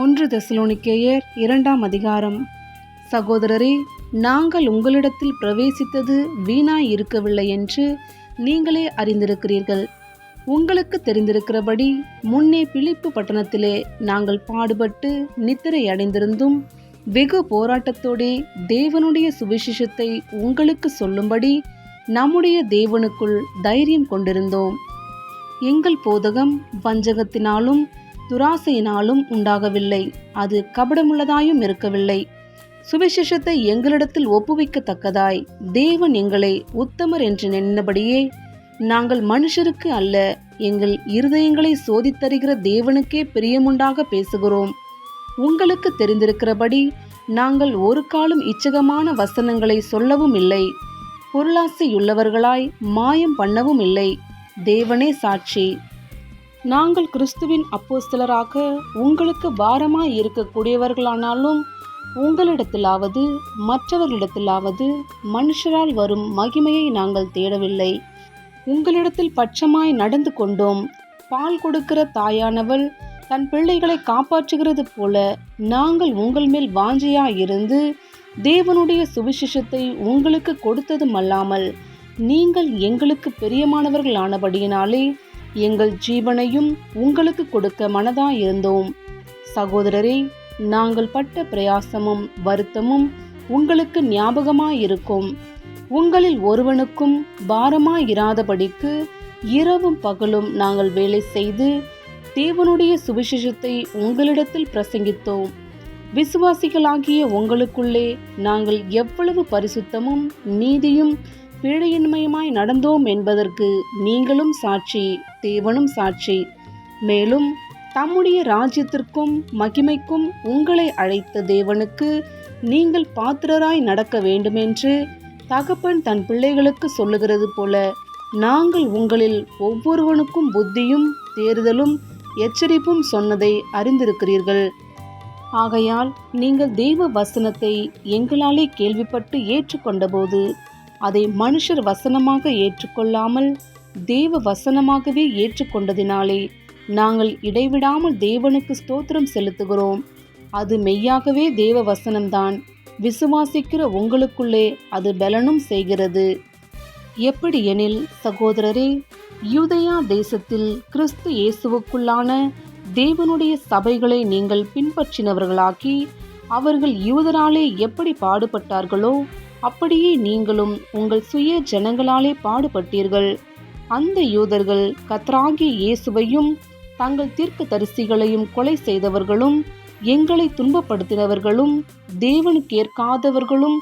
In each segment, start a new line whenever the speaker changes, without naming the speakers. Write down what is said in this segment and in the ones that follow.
ஒன்று தெசலோனிக்கேயர் இரண்டாம் அதிகாரம். சகோதரரே நாங்கள் உங்களிடத்தில் பிரவேசித்தது வீணாய் இருக்கவில்லை என்று நீங்களே அறிந்திருக்கிறீர்கள். உங்களுக்கு தெரிந்திருக்கிறபடி முன்னே பிலிப்பு பட்டணத்திலே நாங்கள் பாடுபட்டு நித்திரை அடைந்திருந்தும் வெகு போராட்டத்தோடே தேவனுடைய சுவிசேஷத்தை உங்களுக்கு சொல்லும்படி நம்முடைய தேவனுக்குள் தைரியம் கொண்டிருந்தோம். எங்கள் போதகம் வஞ்சகத்தினாலும் துராசையினாலும் உண்டாகவில்லை. அது கபடமுள்ளதாயும் இருக்கவில்லை. சுவிசேஷத்தை எங்களிடத்தில் ஒப்புவிக்கத்தக்கதாய். தேவன் எங்களை உத்தமர் என்று நின்னபடியே நாங்கள் மனுஷருக்கு அல்ல எங்கள் இருதயங்களை சோதித்தருகிற தேவனுக்கே பிரியமுண்டாக பேசுகிறோம். உங்களுக்கு தெரிந்திருக்கிறபடி நாங்கள் ஒரு காலம் இச்சகமான வசனங்களை சொல்லவும் இல்லை. பொருளாசையுள்ளவர்களாய் மாயம் பண்ணவும் இல்லை. தேவனே சாட்சி. நாங்கள் கிறிஸ்துவின் அப்போஸ்தலராக உங்களுக்கு பாரமாய் இருக்கக்கூடியவர்களானாலும் உங்களிடத்திலாவது மற்றவர்களிடத்திலாவது மனுஷரால் வரும் மகிமையை நாங்கள் தேடவில்லை. உங்களிடத்தில் பட்சமாய் நடந்து கொண்டோம். பால் கொடுக்கிற தாயானவள் தன் பிள்ளைகளை காப்பாற்றுகிறது போல நாங்கள் உங்கள் மேல் வாஞ்சையாயிருந்து தேவனுடைய சுவிசேஷத்தை உங்களுக்கு கொடுத்ததும் அல்லாமல் நீங்கள் எங்களுக்கு பெரியமானவர்கள் ஆனபடியினாலே எங்கள் ஜீவனையும் உங்களுக்கு கொடுக்க மனதாயிருந்தோம். சகோதரரே நாங்கள் பட்ட பிரயாசமும் வருத்தமும் உங்களுக்கு ஞாபகமாயிருக்கும். உங்களில் ஒருவனுக்கும் பாரமாயிராதபடிக்கு இரவும் பகலும் நாங்கள் வேலை செய்து தேவனுடைய சுவிசேஷத்தை உங்களிடத்தில் பிரசங்கித்தோம். விசுவாசிகளாகிய உங்களுக்குள்ளே நாங்கள் எவ்வளவு பரிசுத்தமும் நீதியும் பிழையின்மையுமாய் நடந்தோம் என்பதற்கு நீங்களும் சாட்சி தேவனும் சாட்சி. மேலும் தம்முடைய ராஜ்யத்திற்கும் மகிமைக்கும் உங்களை அழைத்த தேவனுக்கு நீங்கள் பாத்திரராய் நடக்க வேண்டுமென்று தகப்பன் தன் பிள்ளைகளுக்கு சொல்லுகிறது போல நாங்கள் உங்களில் ஒவ்வொருவனுக்கும் புத்தியும் தேர்தலும் எச்சரிப்பும் சொன்னதை அறிந்திருக்கிறீர்கள். ஆகையால் நீங்கள் தெய்வ வசனத்தை எங்களாலே கேள்விப்பட்டு ஏற்றுக்கொண்டபோது அதை மனுஷர் வசனமாக ஏற்றுக்கொள்ளாமல் தேவ வசனமாகவே ஏற்றுக்கொண்டதினாலே நாங்கள் இடைவிடாமல் தேவனுக்கு ஸ்தோத்திரம் செலுத்துகிறோம். அது மெய்யாகவே தேவ வசனம்தான். விசுவாசிக்கிற உங்களுக்குள்ளே அது பலனும் செய்கிறது. எப்படி எனில் சகோதரரே யூதயா தேசத்தில் கிறிஸ்து இயேசுவுக்குள்ளான தேவனுடைய சபைகளை நீங்கள் பின்பற்றினவர்களாக்கி அவர்கள் யூதராலே எப்படி பாடுபட்டார்களோ அப்படியே நீங்களும் உங்கள் சுய ஜனங்களாலே பாடுபட்டீர்கள். அந்த யூதர்கள் கத்ராகி இயேசுவையும் தங்கள் தீர்க்க தரிசிகளையும் கொலை செய்தவர்களும் எங்களை துன்பப்படுத்தினவர்களும் தேவனுக்கு ஏற்காதவர்களும்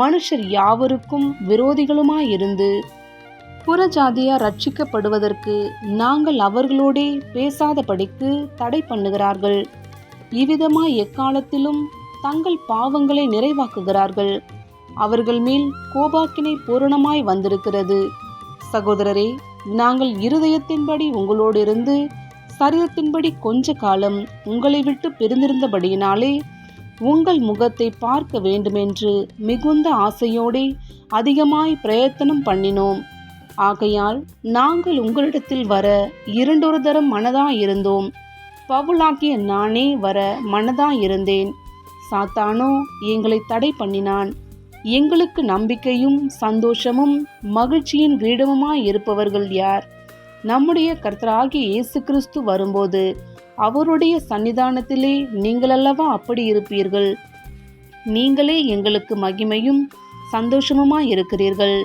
மனுஷர் யாவருக்கும் விரோதிகளுமாயிருந்து புறஜாதியார் ரட்சிக்கப்படுவதற்கு நாங்கள் அவர்களோடே பேசாதபடிக்கு தடை பண்ணுகிறார்கள். இவ்விதமாய் எக்காலத்திலும் தங்கள் பாவங்களை நிறைவாக்குகிறார்கள். அவர்கள் மேல் கோபாக்கினை பூரணமாய் வந்திருக்கிறது. சகோதரரே நாங்கள் இருதயத்தின்படி உங்களோடிருந்து சரீரத்தின்படி கொஞ்ச காலம் உங்களை விட்டு பிரிந்திருந்தபடியினாலே உங்கள் முகத்தை பார்க்க வேண்டுமென்று மிகுந்த ஆசையோடே அதிகமாய் பிரயத்தனம் பண்ணினோம். ஆகையால் நாங்கள் உங்களிடத்தில் வர இரண்டொரு தரம் மனதாயிருந்தோம். பவுலாகிய நானே வர மனதாயிருந்தேன். சாத்தானோ எங்களை தடை பண்ணினான். எங்களுக்கு நம்பிக்கையும் சந்தோஷமும் மகிழ்ச்சியின் கிரீடமுமாய் இருப்பவர்கள் யார்? நம்முடைய கர்த்தராகிய இயேசு கிறிஸ்து வரும்போது அவருடைய சன்னிதானத்திலே நீங்களல்லவா அப்படி இருப்பீர்கள்? நீங்களே எங்களுக்கு மகிமையும் சந்தோஷமுமாய் இருக்கிறீர்கள்.